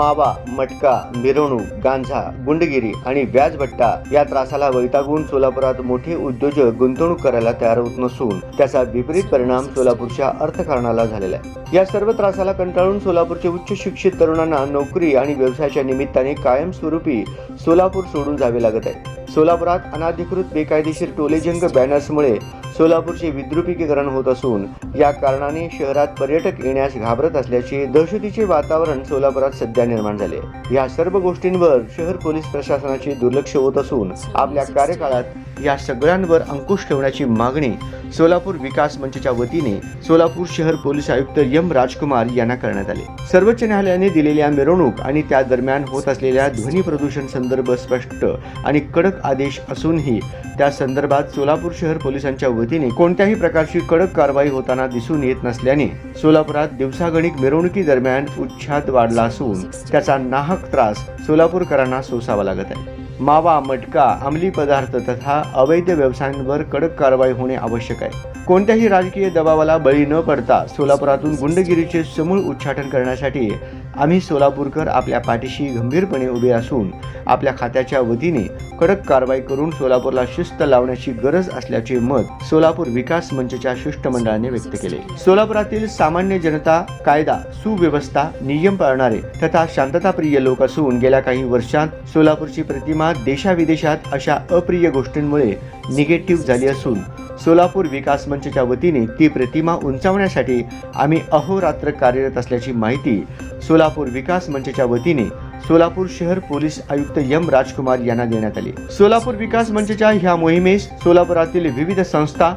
मावा मटका मिरवणूक गांजा गुंडगिरी आणि व्याजभट्टा या त्रासाला वैतागून सोलापुरात मोठे उद्योजक गुंतवणूक करायला तयार होत नसून त्याचा विपरीत परिणाम सोलापूरच्या अर्थकारणाला झालेला आहे. या सर्व त्रासाला कंटाळून सोलापूरचे उच्च शिक्षित तरुणांना नोकरी आणि व्यवसायाच्या निमित्ताने कायमस्वरूपी सोलापूर सोडून जावे लागत आहे. सोलापुरात अनाधिकृत बेकायदेशीर टोलेजंग बॅनर्समुळे सोलापूरचे विद्रुपीकरण होत असून या कारणाने शहरात पर्यटक येण्यास घाबरत असल्याचे दहशतीचे वातावरण सोलापुरात सध्या निर्माण झाले. या सर्व गोष्टींवर शहर पोलीस प्रशासनाचे दुर्लक्ष होत असून आपल्या कार्यकाळात या सगळ्यांवर अंकुश ठेवण्याची मागणी सोलापूर विकास मंचच्या वतीने सोलापूर शहर पोलीस आयुक्त यम राजकुमार यांना करण्यात आले. सर्वोच्च न्यायालयाने दिलेल्या मिरवणूक आणि त्या दरम्यान होत असलेल्या ध्वनी प्रदूषण संदर्भ स्पष्ट आणि कडक आदेश असूनही त्या संदर्भात सोलापूर शहर पोलिसांच्या वतीने कोणत्याही प्रकारची कडक कारवाई होताना दिसून येत नसल्याने सोलापुरात दिवसागणिक मिरवणुकी दरम्यान उच्छाद वाढला असून त्याचा नाहक त्रास सोलापूरकरांना सोसावा लागत आहे. मावा मटका अंमली पदार्थ तथा अवैध व्यवसायांवर कडक कारवाई होणे आवश्यक आहे. कोणत्याही राजकीय दबावाला बळी न पडता सोलापुरातून गुंडगिरीचे समूळ उच्चाटन करण्यासाठी आम्ही सोलापूरकर आपल्या पाठीशी गंभीरपणे उभे असून आपल्या खात्याच्या वतीने कडक कारवाई करून सोलापूरला शिस्त लावण्याची गरज असल्याचे मत सोलापूर विकास मंचच्या शिष्टमंडळाने व्यक्त केले. सोलापुरातील सामान्य जनता कायदा सुव्यवस्था नियम पाळणारे तथा शांतताप्रिय लोक असून गेल्या काही वर्षांत सोलापूरची प्रतिमा देशाविदेशात अशा अप्रिय गोष्टींमुळे निगेटिव्ह झाली असून सोलापूर विकास मंचच्या वतीने ती प्रतिमा उंचावण्यासाठी आम्ही अहोरात्र कार्यरत असल्याची माहिती सोलापूर विकास मंचच्या वतीने सोलापूर शहर पोलीस आयुक्त एम राजकुमार यांना देण्यात आले. सोलापूर विकास मंचच्या ह्या मोहिमेस सोलापुरातील विविध संस्था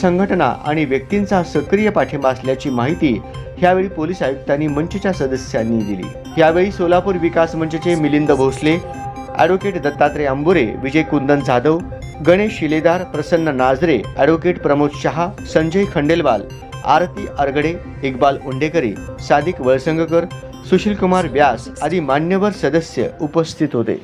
संघटना आणि व्यक्तींचा सक्रिय पाठिंबा असल्याची माहिती यावेळी पोलीस आयुक्तांनी मंचच्या सदस्यांनी दिली. यावेळी सोलापूर विकास मंचचे मिलिंद भोसले ॲडव्होकेट दत्तात्रय अंबुरे विजय कुंदन जाधव गणेश शिलेदार प्रसन्न नाजरे ॲडव्होकेट प्रमोद शहा संजय खंडेलवाल आरती आरगडे इक्बाल उंडेकरी सादिक वळसंगकर सुशीलकुमार व्यास आदी मान्यवर सदस्य उपस्थित होते.